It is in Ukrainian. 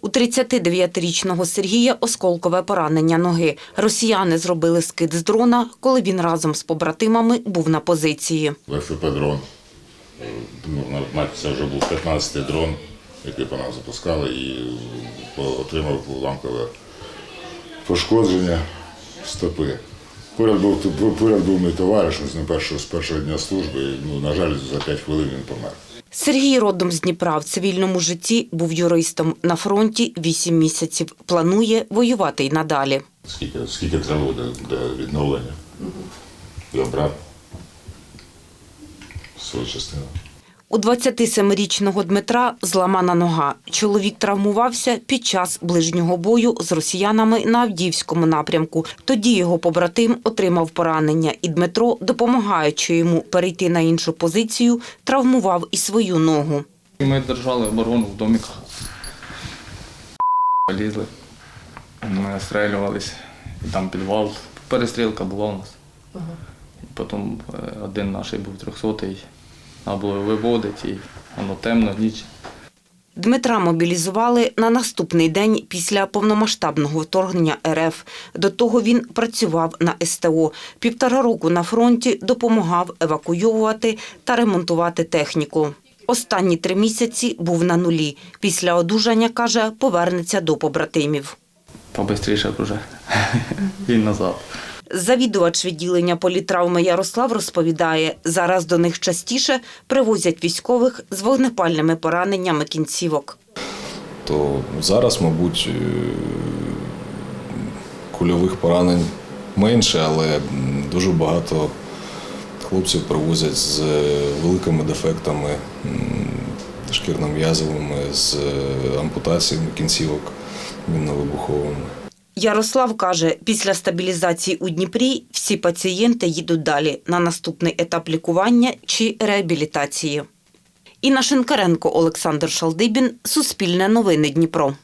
У 39-річного Сергія осколкове поранення ноги. Росіяни зробили скид з дрона, коли він разом з побратимами був на позиції. ФП-дрон. Це вже був 15-й дрон, який по нас запускали, і отримав уламкове пошкодження стопи. Поряд був, поряд був мій товариш, з першого, з першого дня служби. Ну, на жаль, за 5 хвилин він помер. Сергій родом з Дніпра в цивільному житті був юристом на фронті 8 місяців. Планує воювати й надалі. Скільки, скільки треба буде до відновлення Я брав свою частину. У 27-річного Дмитра зламана нога. Чоловік травмувався під час ближнього бою з росіянами на Авдіївському напрямку. Тоді його побратим отримав поранення, і Дмитро, допомагаючи йому перейти на іншу позицію, травмував і свою ногу. Ми держали оборону в домиках. Полізли, ми стрілювалися, і там підвал. Перестрілка була у нас. Потім е, один наш був трьохсотий, треба було виводити, і воно темно, ніч. Дмитра мобілізували на наступний день після повномасштабного вторгнення РФ. До того він працював на СТО. Півтора року на фронті допомагав евакуйовувати та ремонтувати техніку. Останні три місяці був на нулі. Після одужання, каже, повернеться до побратимів. Побистріше вже. І назад. Завідувач відділення політравми Ярослав розповідає, зараз до них частіше привозять військових з вогнепальними пораненнями кінцівок. то зараз, мабуть, е, кульових поранень менше, але дуже багато хлопців привозять з великими дефектами шкірно-м'язовими, з е, ампутаціями кінцівок мінно-вибуховими. Ярослав каже, після стабілізації у Дніпрі всі пацієнти їдуть далі на наступний етап лікування чи реабілітації. Інна Шинкаренко, Олександр Шалдибін, Суспільне новини Дніпро.